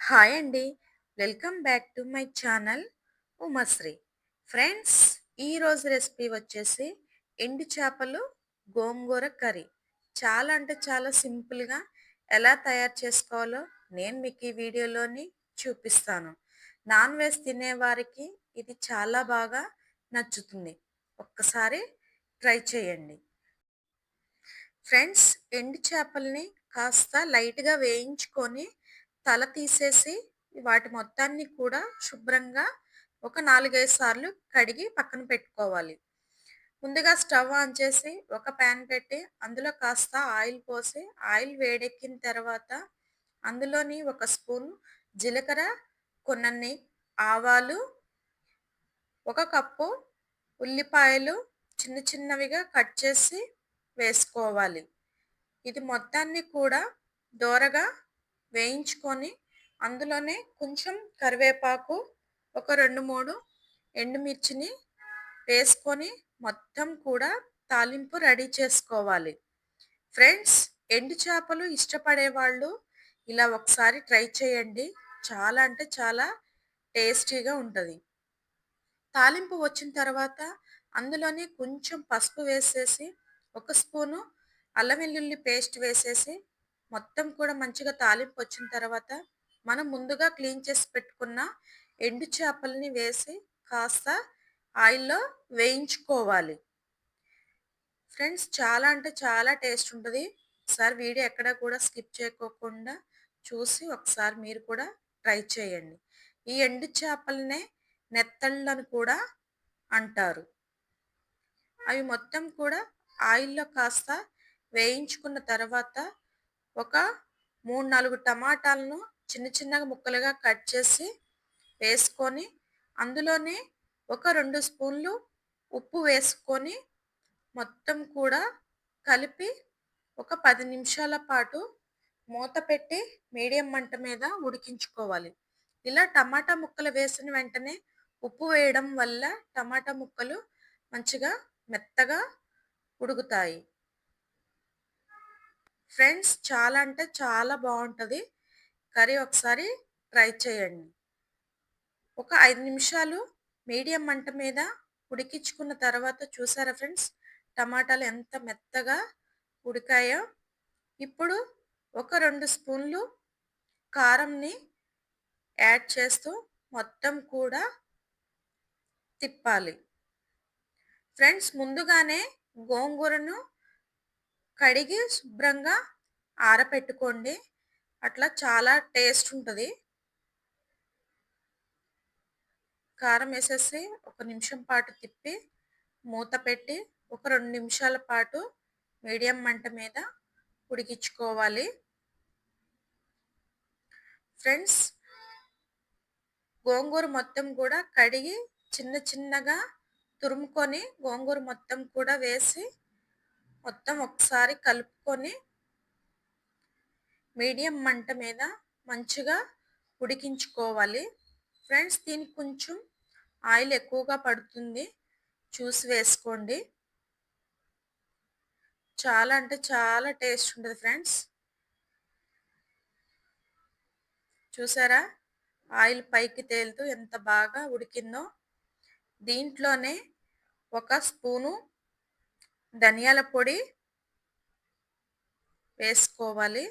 Hi అండి. Welcome back to my channel Umasri. Friends ఈరోజు recipe వచ్చేసి ఎండు చేపలు గోంగూర కర్రీ. చాలా అంటే చాలా సింపుల్గా ఎలా తయారు చేసుకోవాలో నేను మీకు ఈ వీడియోలోని చూపిస్తాను. నాన్ వెజ్ తినేవారికి ఇది చాలా బాగా నచ్చుతుంది. ఒక్కసారి ట్రై చేయండి. ఫ్రెండ్స్ ఎండు చేపల్ని కాస్త లైట్గా వేయించుకొని తల తీసేసి వాటి మొత్తాన్ని కూడా శుభ్రంగా ఒక నాలుగైదు సార్లు కడిగి పక్కన పెట్టుకోవాలి. ముందుగా స్టవ్ ఆన్ చేసి ఒక ప్యాన్ పెట్టి అందులో కాస్త ఆయిల్ పోసి ఆయిల్ వేడెక్కిన తర్వాత అందులోని ఒక స్పూన్ జీలకర్ర కొన్నన్ని ఆవాలు ఒక కప్పు ఉల్లిపాయలు చిన్న చిన్నవిగా కట్ చేసి వేసుకోవాలి. ఇది మొత్తాన్ని కూడా దోరగా వేయించుకొని అందులోనే కొంచెం కరివేపాకు ఒక రెండు మూడు ఎండుమిర్చిని వేసుకొని మొత్తం కూడా తాలింపు రెడీ చేసుకోవాలి. ఫ్రెండ్స్ ఎండు చేపలు ఇష్టపడే వాళ్ళు ఇలా ఒకసారి ట్రై చేయండి. చాలా అంటే చాలా టేస్టీగా ఉంటుంది. తాలింపు వచ్చిన తర్వాత అందులోనే కొంచెం పసుపు వేసేసి ఒక స్పూను అల్లం వెల్లుల్లి పేస్ట్ వేసేసి మొత్తం కూడా మంచిగా తాలింపు వచ్చిన తర్వాత మనం ముందుగా క్లీన్ చేసి పెట్టుకున్న ఎండు చేపల్ని వేసి కాస్త ఆయిల్లో వేయించుకోవాలి. ఫ్రెండ్స్ చాలా అంటే చాలా టేస్ట్ ఉంటుంది. ఒకసారి వీడియో ఎక్కడ కూడా స్కిప్ చేయకోకుండా చూసి ఒకసారి మీరు కూడా ట్రై చేయండి. ఈ ఎండు చేపలనే నెత్తళ్ళని కూడా అంటారు. అవి మొత్తం కూడా ఆయిల్లో కాస్త వేయించుకున్న తర్వాత ఒక మూడు నాలుగు టమాటాలను చిన్న చిన్నగా ముక్కలుగా కట్ చేసి వేసుకొని అందులోనే ఒక రెండు స్పూన్లు ఉప్పు వేసుకొని మొత్తం కూడా కలిపి ఒక పది నిమిషాల పాటు మూత పెట్టి మీడియం మంట మీద ఉడికించుకోవాలి. ఇలా టమాటా ముక్కలు వేసిన వెంటనే ఉప్పు వేయడం వల్ల టమాటా ముక్కలు మంచిగా మెత్తగా ఉడుకుతాయి. ఫ్రెండ్స్ చాలా అంటే చాలా బాగుంటుంది. కర్రీ ఒకసారి ట్రై చేయండి. ఒక ఐదు నిమిషాలు మీడియం మంట మీద ఉడికించుకున్న తర్వాత చూసారా ఫ్రెండ్స్? టమాటాలు ఎంత మెత్తగా ఉడికాయో. ఇప్పుడు ఒక రెండు స్పూన్లు కారంని యాడ్ చేస్తూ మొత్తం కూడా తిప్పాలి. ఫ్రెండ్స్ ముందుగానే గోంగూరను కడిగి శుభ్రంగా ఆరపెట్టుకోండి. అట్లా చాలా టేస్ట్ ఉంటుంది. కారం వేసేసి ఒక నిమిషం పాటు తిప్పి మూత పెట్టి ఒక రెండు నిమిషాల పాటు మీడియం మంట మీద ఉడికించుకోవాలి. ఫ్రెండ్స్ గోంగూర మొత్తం కూడా కడిగి చిన్న చిన్నగా తురుముకొని గోంగూర మొత్తం కూడా వేసి మొత్తం ఒకసారి కలుపుకొని మీడియం మంట మీద మంచిగా ఉడికించుకోవాలి. ఫ్రెండ్స్ దీనికి కొంచెం ఆయిల్ ఎక్కువగా పడుతుంది. చూసి వేసుకోండి. చాలా అంటే చాలా టేస్ట్ ఉంటుంది ఫ్రెండ్స్. చూసారా? ఆయిల్ పైకి తేలుతూ ఎంత బాగా ఉడికిందో. దీంట్లోనే ఒక స్పూను ధనియాల పొడి వేసుకోవాలి.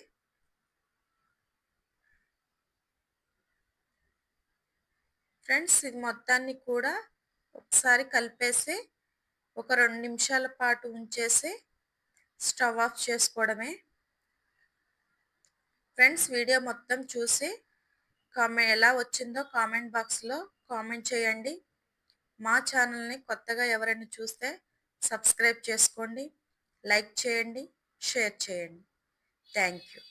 ఫ్రెండ్స్ ఇది మొత్తాన్ని కూడా ఒకసారి కలిపేసి ఒక రెండు నిమిషాల పాటు ఉంచేసి స్టవ్ ఆఫ్ చేసుకోవడమే. ఫ్రెండ్స్ వీడియో మొత్తం చూసి కామెంట్ ఎలా వచ్చిందో కామెంట్ బాక్స్లో కామెంట్ చేయండి. మా ఛానల్ని కొత్తగా ఎవరైనా చూస్తే సబ్స్క్రైబ్ చేసుకోండి లైక్ చేయండి షేర్ చేయండి. Thank you.